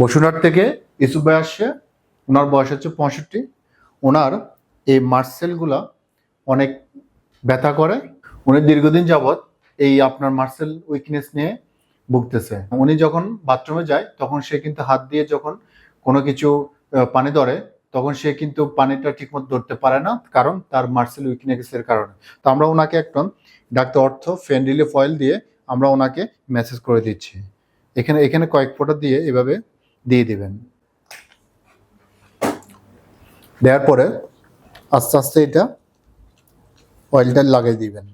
বসুরহাট থেকে ইসুফ ভাই আসছে, ওনার বয়স হচ্ছে পঁয়ষট্টি। ওনার এই মার্সেলগুলা অনেক ব্যথা করে। উনি দীর্ঘদিন যাবৎ এই আপনার মার্সেল উইকনেস নিয়ে ভুগতেছে। উনি যখন বাথরুমে যায়, তখন সে কিন্তু হাত দিয়ে যখন কোনো কিছু পানি ধরে, তখন সে কিন্তু পানিটা ঠিকমতো ধরতে পারে না, কারণ তার মার্সেল উইকনেসের কারণে। তো আমরা ওনাকে একটা ডাক্তার অর্থ ফেন রিলিফ অয়েল দিয়ে আমরা ওনাকে মেসেজ করে দিচ্ছি। এখানে এখানে কয়েক ফোঁটা দিয়ে এভাবে দিয়ে দিবেন। দেওয়ার পরে আস্তে আস্তে এটা অয়েলটা লাগিয়ে দিবেন।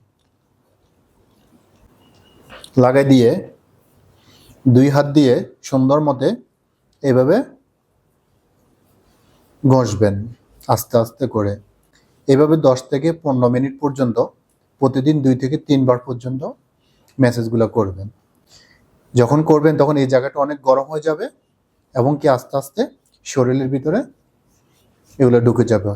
লাগাই দিয়ে দুই হাত দিয়ে সুন্দর মতে এভাবে ঘষবেন আস্তে আস্তে করে। এভাবে দশ থেকে পনেরো মিনিট পর্যন্ত, প্রতিদিন দুই থেকে তিনবার পর্যন্ত মেসেজগুলো করবেন। যখন করবেন তখন এই জায়গাটা অনেক গরম হয়ে যাবে। এবং কি আস্তে আস্তে শরীরের ভিতরে এগুলো ঢুকে যাবে।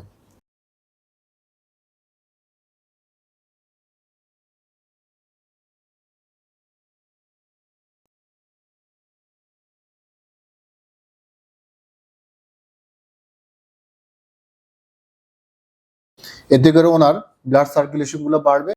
এতে করে ওনার ব্লাড সার্কুলেশনগুলো বাড়বে।